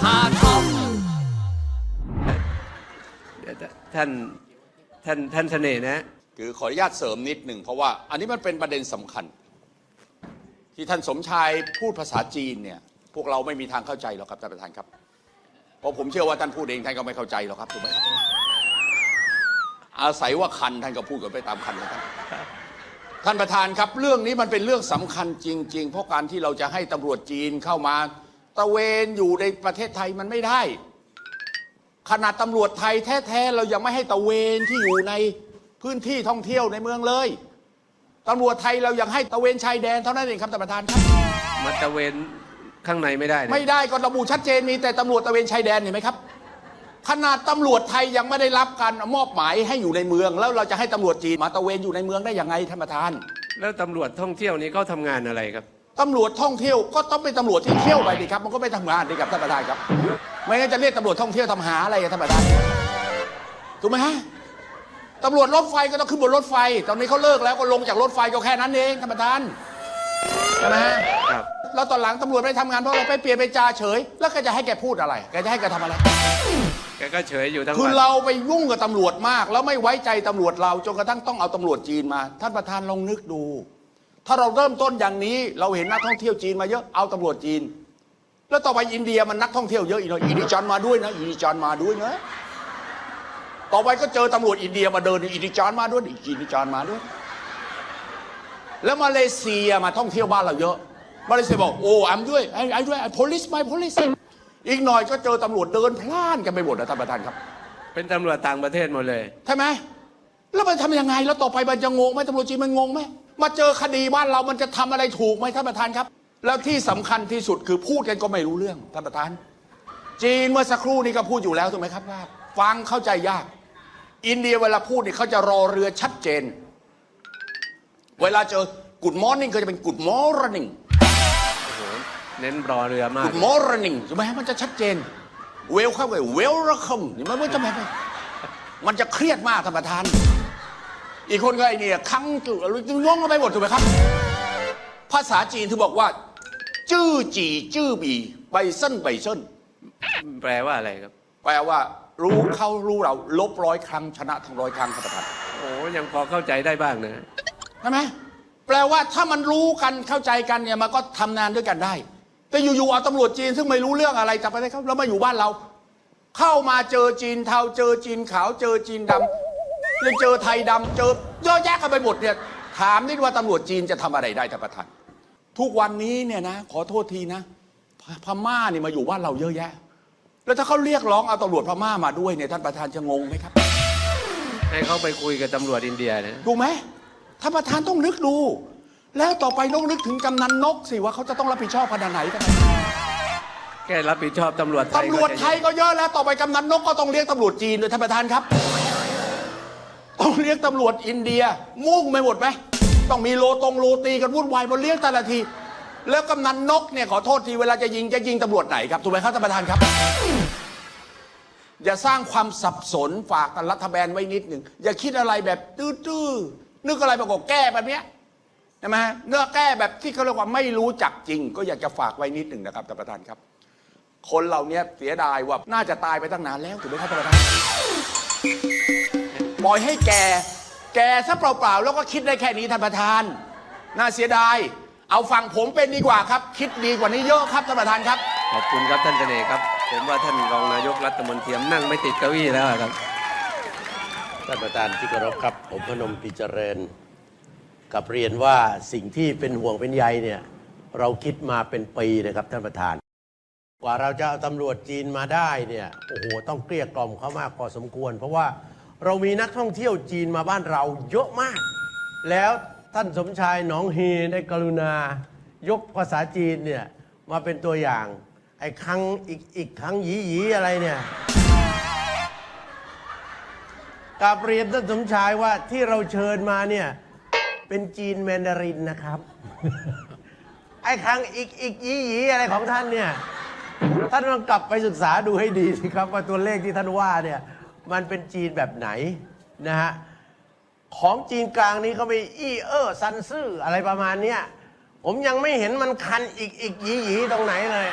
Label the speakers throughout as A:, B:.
A: พาท็อป
B: เดี๋ยวท่านท่านท่านเสน่ห์นะ
C: คือขออนุญาตเสริมนิดหนึ่งเพราะว่าอันนี้มันเป็นประเด็นสำคัญ ที่ท่านสมชายพูดภาษาจีนเนี่ย พวกเราไม่มีทางเข้าใจหรอกครับท่านประธานครับ เพราะผมเชื่อว่าท่านพูดเองท่านก็ไม่เข้าใจหรอกครับถูกไหมครับอาศัยว่าคันท่านก็พูดกันไปตามคันของท่านท่านประธานครับ เรื่องนี้มันเป็นเรื่องสำคัญจริง ๆ เพราะการที่เราจะให้ตำรวจจีนเข้ามา ตระเวนอยู่ในประเทศไทยมันไม่ได้ ขนาดตำรวจไทยแท้ๆเรายังไม่ให้ตระเวนที่อยู่ในพื้นที่ท่องเที่ยวในเมืองเลยตำรวจไทยเรายังให้ตระเวนชายแดนเท่านั้นเองครับท่านประธานครับ
B: มาตระเวนข้างในไม่ได้นะ
C: ไม่ได้ก็ระบุชัดเจนมีแต่ตำรวจตระเวนชายแดนเห็นไหมครับ ขนาดตำรวจไทยยังไม่ได้รับการมอบหมายให้อยู่ในเมือง แล้วเราจะให้ตำรวจจีนมาตระเวนอยู่ในเมืองได้ยังไงท่านประธาน
B: แล้วตำรวจท่องเที่ยวนี้เขาทำงานอะไรครับ
C: ตำรวจท่องเที่ยวก็ต้องเป็นตำรวจที่เที่ยวไปดิครับ มันก็ไม่ทำงานดิครับท่านประธานครับ ไม่งั้นจะเรียกตำรวจท่องเที่ยวทำหาอะไรอะท่านประธานถูกไหมฮะตำรวจรถไฟก็ต้องขึ้นบนรถไฟ ตอนนี้เขาเลิกแล้วก็ลงจากรถไฟก็แค่นั้นเองท่านประธานใช่ไหมฮะ
B: ครับ
C: แล้วตอนหลังตำรวจไม่ทำงานเพราะอะไรไปเปลี่ยนไปจาเฉย แล้วแกจะให้แกพูดอะไรแกจะให้แกทำอะไร
B: แกก็เฉยอยู่ทั้ง
C: คือ
B: วัน
C: เราไปยุ่งกับตำรวจมาก แล้วไม่ไว้ใจตำรวจเราจนกระทั่งต้องเอาตำรวจจีนมา ท่านประธานลองนึกดู ถ้าเราเริ่มต้นอย่างนี้ เราเห็นนักท่องเที่ยวจีนมาเยอะเอาตำรวจจีน แล้วต่อไปอินเดียมันนักท่องเที่ยวเยอะอีกหน่อยอีดิจอนมาด้วยนะอีดิจอนมาด้วยนะต่อไปก็เจอตำรวจอินเดียมาเดินอีดิจอนมาด้วยอีดิจอนมาด้วย แล้วมาเลเซียมาท่องเที่ยวบ้านเราเยอะมาเลเซียบอกโอ้แอมด้วยไอ้ไอ้ด้วยไอ้ police my police อีกหน่อยก็เจอตำรวจเดินพล่านกันไปหมดนะท่านประธานครับ
B: เป็นตำรวจต่างประเทศหมดเลย
C: ใช่ไหมแล้วมันทำยังไงแล้วต่อไปมันจะงงไหมตำรวจจีนมันงงไหม มาเจอคดีบ้านเรามันจะทำอะไรถูกไหมท่านประธานครับ แล้วที่สำคัญที่สุดคือพูดกันก็ไม่รู้เรื่องท่านประธาน จีนเมื่อสักครู่นี้ก็พูดอยู่แล้วถูกไหมครับว่าฟังเข้าใจยาก อินเดียเวลาพูดนี่เขาจะรอเรือชัดเจน เวลาเจอ good morning ก็จะเป็น good morning
B: เน้นรอเรือมาก
C: good morning ถูกไหมมันจะชัดเจน welcome ไป welcome นี่มันไม่จำเป็นมันจะเครียดมากท่านประธาน อีกคนก็ไอเนี่ยคังจุงงกันไปหมดถูกไหมครับ ภาษาจีนที่บอกว่า จื้อจีจื้อบีใบเส้นใบเส้น
B: แปลว่าอะไรครับ
C: แปลว่า รู้เขารู้เราลบร้อยครั้งชนะทั้งร้อยครั้งท่านประธาน
B: โอ้ยังพอเข้าใจได้บ้างนะ
C: ใช่ไหมแปลว่าถ้ามันรู้กันเข้าใจกันเนี่ยมันก็ทำงานด้วยกันได้ แต่อยู่ๆเอาตำรวจจีนซึ่งไม่รู้เรื่องอะไรจากประเทศเขาแล้วมาอยู่บ้านเรา เข้ามาเจอจีนเทาเจอจีนขาวเจอจีนดำ ยังเจอไทยดำเจอเยอะแยะกันไปหมดเนี่ยถามนิดว่าตำรวจจีนจะทำอะไรได้ท่านประธานทุกวันนี้เนี่ยนะขอโทษทีนะพพม่านี่มาอยู่บ้านเราเยอะแยะ แล้วถ้าเขาเรียกร้องเอาตำรวจพม่ามาด้วยเนี่ยท่านประธานจะงงไหมครับ
B: ให้เขาไปคุยกับตำรวจอินเดียนะ
C: ถูกไหมท่านประธานต้องนึกดู แล้วต่อไปต้องนึกถึงกำนันนกสิว่าเขาจะต้องรับผิดชอบขนาดไหนกัน
B: แค่รับผิดชอบตำรวจไทย
C: ตำรวจไทย
B: ก็จะ
C: ก็เยอะแล้ว ต่อไปกำนันนกก็ต้องเรียกตำรวจจีนด้วยท่านประธานครับ ต้องเรียกตำรวจอินเดียมุ่งไปหมดไหมต้องมีโลตรงโลตีกันวุ่นวายมาเรียกแต่ละที แล้วกำนันนกเนี่ยขอโทษทีเวลาจะยิงจะยิงตำรวจไหนครับถูกไหมครับท่านประธานครับ อย่าสร้างความสับสนฝากกันรัฐบาลไว้นิดหนึ่งอย่าคิดอะไรแบบตื้อๆนึกอะไรแบบก็แก้แบบเนี้ยใช่ไหมเนื้อแก้แบบที่เขาเรียกว่าไม่รู้จักจริง ก็อยากจะฝากไว้นิดหนึ่งนะครับท่านประธานครับ คนเหล่านี้เสียดายว่าน่าจะตายไปตั้งนานแล้วถูกไหมครับท่านประธาน ปล่อยให้แก่ แก่ซะเปล่าๆ แล้วก็คิดได้แค่นี้ท่านประธาน น่าเสียดาย เอาฝั่งผมเป็นดีกว่าครับ คิดดีกว่านี้เยอะครับท่านประธานครับ
B: ขอบคุณครับท่านเสน่ห์ครับผมว่าท่านรองนายกรัฐมนตรีนั่งไม่ติดเก้าอี้แล้วครับ
D: ท่านประธานที่เคารพครับ ผมพนมพิจเรนกับเรียนว่าสิ่งที่เป็นห่วงเป็นใยเนี่ยเราคิดมาเป็นปีนะครับท่านประธาน กว่าเราจะเอาตำรวจจีนมาได้เนี่ยโอ้โหต้องเกลี้ยกล่อมเขามากพอสมควร เพราะว่า เรามีนักท่องเที่ยวจีนมาบ้านเราเยอะมาก แล้วท่านสมชายหนองฮีได้กรุณายกภาษาจีนเนี่ยมาเป็นตัวอย่าง ไอ้ครั้งอีกอีกครั้งหยีหยีอะไรเนี่ยกาบเรียนท่านสมชายว่าที่เราเชิญมาเนี่ยเป็นจีนแมนดารินนะครับ ไอ้ครั้งอีกอีกหยีหยีอะไรของท่านเนี่ยท่านลองกลับไปศึกษาดูให้ดีสิครับว่าตัวเลขที่ท่านว่าเนี่ย มันเป็นจีนแบบไหนนะฮะของจีนกลางนี้เขาไปอี้เออซันซื่ออะไรประมาณเนี้ยผมยังไม่เห็นมันคันอีกอีกหยีหยีตรงไหนเลย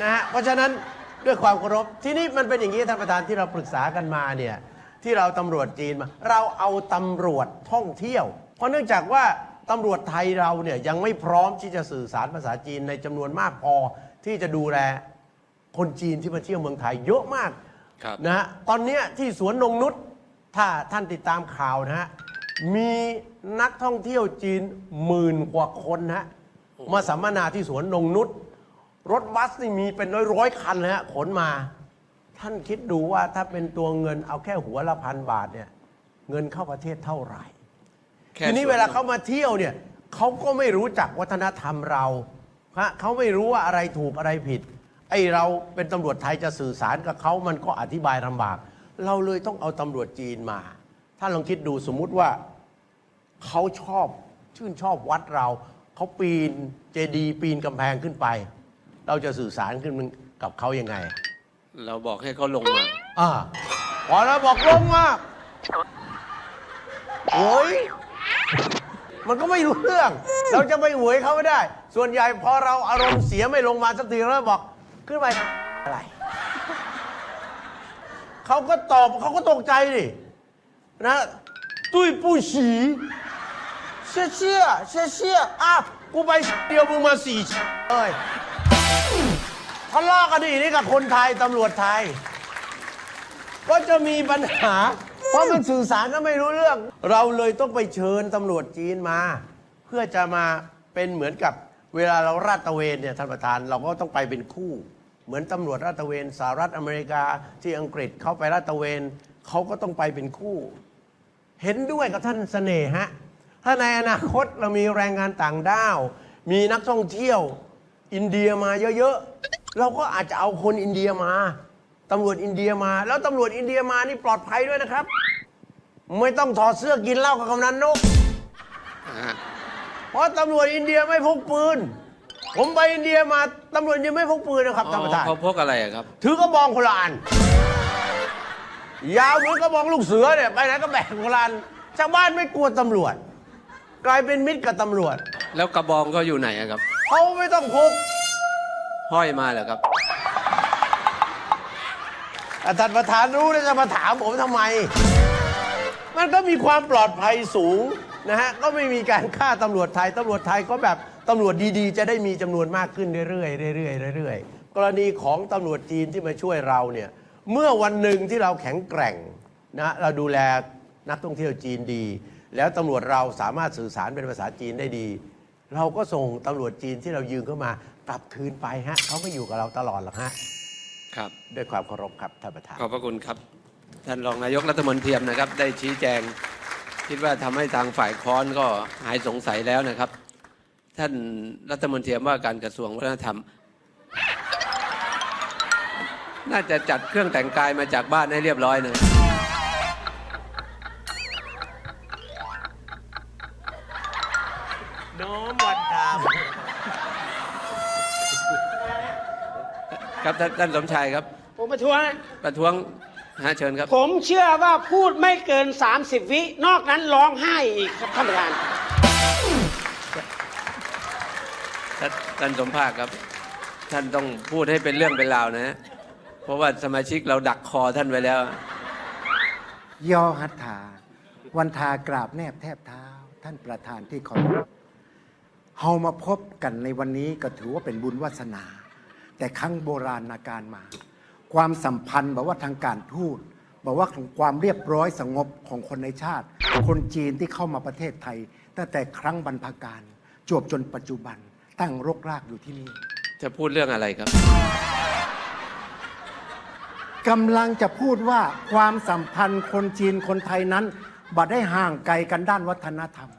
D: นะฮะเพราะฉะนั้นด้วยความเคารพที่นี่มันเป็นอย่างนี้ท่านประธานที่เราปรึกษากันมาเนี่ยที่เราตำรวจจีนมา เราเอาตำรวจท่องเที่ยว เพราะเนื่องจากว่าตำรวจไทยเราเนี่ยยังไม่พร้อมที่จะสื่อสารภาษาจีนในจำนวนมากพอที่จะดูแลคนจีนที่มาเที่ยวเมืองไทยเยอะมาก
B: ครับ
D: นะฮะตอนเนี้ยที่สวนนงนุษถ้าท่านติดตามข่าวนะฮะมีนักท่องเที่ยวจีนหมื่นกว่าคนนะฮะมาสัมมนาที่สวนนงนุษรถบัสนี่มีเป็นร้อยร้อยๆคันเลยฮะขนมา ท่านคิดดูว่าถ้าเป็นตัวเงินเอาแค่หัวละพันบาทเนี่ยเงินเข้าประเทศเท่าไหร่
B: แค่
D: ทีนี้
B: ส่น
D: เวลาเขามาเที่ยวเนี่ยเขาก็ไม่รู้จักวัฒนธรรมเราฮะเขาไม่รู้ว่าอะไรถูกอะไรผิด ไอ้เราเป็นตำรวจไทยจะสื่อสารกับเขามันก็อธิบายลำบาก เราเลยต้องเอาตำรวจจีนมา ถ้าลองคิดดูสมมุติว่าเขาชอบชื่นชอบวัดเราเขาปีนเจดีย์ปีนกำแพงขึ้นไป เราจะสื่อสารขึ้นกับเขายังไง
B: เราบอกให้เขาลงมา
D: อ่าพอเราบอกลงมาโอ้ยมันก็ไม่รู้เรื่อง เราจะไปหวยเขาไม่ได้ ส่วนใหญ่พอเราอารมณ์เสียไม่ลงมาสักทีเราบอก ขึ้นไปอะไร เขาก็ตอบเขาก็ตกใจดินะตุ้ยผู้ฉีเชี่ยเชี่ยเชี่ยเชี่ยอะกูไปเดียวมึงมาสี่เอ้ยทะเลาะกันดินี่กับคนไทยตำรวจไทย ก็จะมีปัญหา เพราะมันสื่อสารก็ไม่รู้เรื่อง เราเลยต้องไปเชิญตำรวจจีนมา เพื่อจะมาเป็นเหมือนกับเวลาเราราดตระเวนเนี่ยท่านประธานเราก็ต้องไปเป็นคู่ เหมือนตำรวจราดตระเวนสหรัฐอเมริกาที่อังกฤษเขาไปราดตระเวนเขาก็ต้องไปเป็นคู่ เห็นด้วยกับท่านเสน่ห์ฮะถ้าในอนาคตเรามีแรงงานต่างด้าว มีนักท่องเที่ยวอินเดียมาเยอะๆ เราก็อาจจะเอาคนอินเดียมาตำรวจอินเดียมา แล้วตำรวจอินเดียมานี่ปลอดภัยด้วยนะครับ ไม่ต้องถอดเสื้อกินเหล้ากับกำนันนก
B: อ่า
D: เพราะตำรวจอินเดียไม่พกปืน ผมไปอินเดียมาตำรวจอินเดียไม่พกปืนนะครับท่านประธาน
B: เขาพกอะไรอะครับ
D: ถือกระบองคนละอันยาวเหมือนกระบองลูกเสือเนี่ยไปไหนก็แบกคนละอันชาวบ้านไม่กลัวตำรวจ กลายเป็นมิตรกับตำรวจ
B: แล้วกระบองเขาอยู่ไหนอะครับ
D: เขาไม่ต้องพก
B: ห้อยมาเหรอครับ
D: อาจารย์ประธานรู้แล้วจะมาถามผมทำไม มันก็มีความปลอดภัยสูงนะฮะก็ไม่มีการฆ่าตำรวจไทยตำรวจไทยก็แบบ ตำรวจดีๆ จะได้มีจำนวนมากขึ้นเรื่อยๆเรื่อยๆเรื่อยๆกรณีของตำรวจจีนที่มาช่วยเราเนี่ยเมื่อวันหนึ่งที่เราแข็งแกร่งนะเราดูแลนักท่องเที่ยวจีนดี แล้วตำรวจเราสามารถสื่อสารเป็นภาษาจีนได้ดี เราก็ส่งตำรวจจีนที่เรายืมเข้ามากลับคืนไปฮะเขาก็อยู่กับเราตลอดหรอกฮะ
B: ครับ
D: ด้วยความเคารพครับท่านประธาน
B: ขอบพระคุณครับ ท่านรองนายกรัฐมนตรีนะครับ ได้ชี้แจง คิดว่าทำให้ทางฝ่ายค้อนก็หายสงสัยแล้วนะครับ ท่านรัฐมนตรีว่าการกระทรวงวัฒนธรรม น่าจะจัดเครื่องแต่งกายมาจากบ้านให้เรียบร้อยนะ
D: น้อมวันทาม
B: ครับท่านท่านสมชายครับ
A: ผมประท้วงนะ
B: ประท้วงฮะเชิญครับ
A: ผมเชื่อว่าพูดไม่เกิน 30 วิ นอกนั้นร้องไห้อีกครับท่านประธาน
B: ท่านท่านสมภาคครับ ท่านต้องพูดให้เป็นเรื่องเป็นราวนะ เพราะว่าสมาชิกเราดักคอท่านไว้แล้ว
E: ยอหัตถา วันทากราบแนบแทบเท้า ท่านประธานที่เคารพเฮามาพบกันในวันนี้ก็ถือว่าเป็นบุญวาสนา แต่ครั้งโบราณนาการมา ความสัมพันธ์บอกว่าทางการทูตบอกว่าของความเรียบร้อยสงบของคนในชาติ คนจีนที่เข้ามาประเทศไทย ตั้งแต่ครั้งบรรพการจวบจนปัจจุบัน ตั้งรกรากอยู่ที่นี่
B: จะพูดเรื่องอะไรครับ
E: กำลังจะพูดว่าความสัมพันธ์คนจีนคนไทยนั้นบัดได้ห่างไกลกันด้านวัฒนธรรม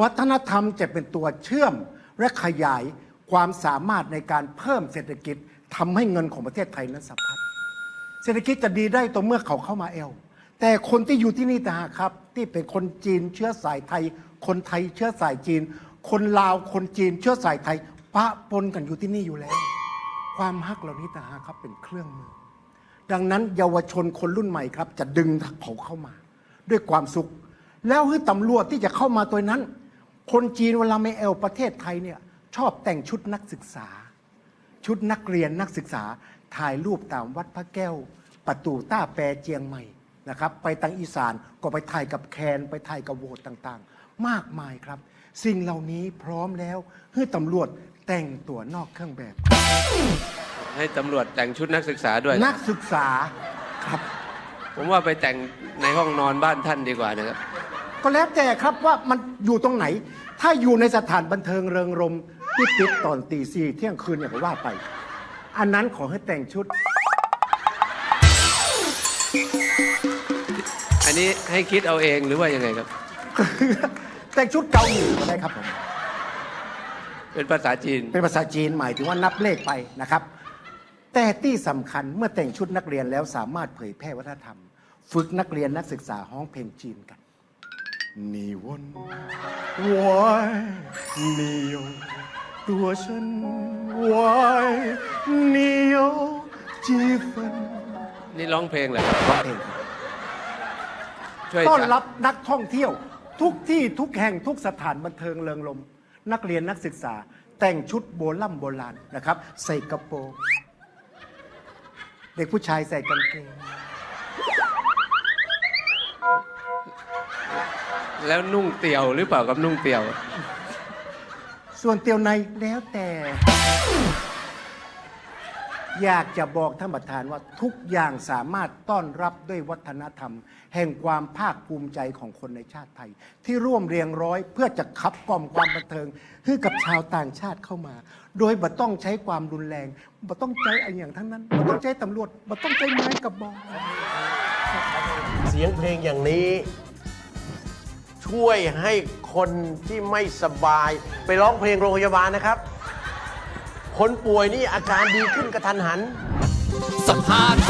E: วัฒนธรรมจะเป็นตัวเชื่อมและขยายความสามารถในการเพิ่มเศรษฐกิจทำให้เงินของประเทศไทยนั้นสะพัดเศรษฐกิจจะดีได้ต่อเมื่อเขาเข้ามาเอลแต่คนที่อยู่ที่นี่ต่างหากครับ ที่เป็นคนจีนเชื้อสายไทย คนไทยเชื้อสายจีน คนลาวคนจีนเชื้อสายไทยปะปนกันอยู่ที่นี่อยู่แล้ว ความฮักเหล่านี้ต่างหากครับเป็นเครื่องมือ ดังนั้นเยาวชนคนรุ่นใหม่ครับ จะดึงเขาเข้ามา ด้วยความสุข แล้วให้ตำรวจที่จะเข้ามาตัวนั้น คนจีนเวลาไม่เอลประเทศไทยเนี่ยชอบแต่งชุดนักศึกษา ชุดนักเรียนนักศึกษาถ่ายรูปตามวัดพระแก้ว ประตูต้าแปรเจียงใหม่นะครับ ไปทางอีสานก็ไปถ่ายกับแคนไปถ่ายกับโวตต่างๆ มากมายครับ สิ่งเหล่านี้พร้อมแล้วให้ตำรวจแต่งตัวนอกเครื่องแบบ
B: ให้ตำรวจแต่งชุดนักศึกษาด้วย
E: นักศึกษาครับ
B: ผมว่าไปแต่งในห้องนอนบ้านท่านดีกว่านะครับ
E: ก็แล้วแต่ครับว่ามันอยู่ตรงไหน ถ้าอยู่ในสถานบันเทิงเริงรมย์ที่ปิดตอนตีสี่เที่ยงคืนอย่างก็ว่าไป อันนั้นขอให้แต่งชุด
B: อันนี้ให้คิดเอาเองหรือว่ายังไงครับ
E: แต่งชุดเกาหลีก็ได้ครับผม
B: เป็นภาษาจีน
E: เป็นภาษาจีนหมายถึงว่านับเลขไปนะครับ แต่ที่สำคัญเมื่อแต่งชุดนักเรียนแล้วสามารถเผยแพร่วัฒนธรรม ฝึกนักเรียนนักศึกษาฮ้องเพลงจีนกันนี่วนวายนี่โยตัวฉันวายนี่โยจีฟัน
B: นี่ร้องเพลงเหรอครับ
E: ร้องเพลงครับ
B: ช่วย
E: ต้อน
B: จัด
E: รับนักท่องเที่ยว ทุกที่ทุกแห่งทุกสถานบันเทิงเริงรมย์นักเรียนนักศึกษา แต่งชุดโบราณโบราณนะครับ ใส่กระโปรงเด็กผู้ชายใส่กางเกง
B: แล้วนุ่งเตี่ยวหรือเปล่ากับนุ่งเตี่ยว
E: ส่วนเตียวในแล้วแต่ อยากจะบอกท่านประธานว่าทุกอย่างสามารถต้อนรับด้วยวัฒนธรรม แห่งความภาคภูมิใจของคนในชาติไทย ที่ร่วมเรียงร้อยเพื่อจะขับกล่อมความบันเทิงให้กับชาวต่างชาติเข้ามา โดยบ่ต้องใช้ความรุนแรงบ่ต้องใช้อะไรอย่างทั้งนั้นบ่ต้องใช้ตำรวจบ่ต้องใช้ไม้กระบอก
D: เสียงเพลงอย่างนี้ ช่วยให้คนที่ไม่สบาย ไปร้องเพลงโรงพยาบาลนะครับ คนป่วยนี่อาการดีขึ้นกระทันหัน
F: สภาธอม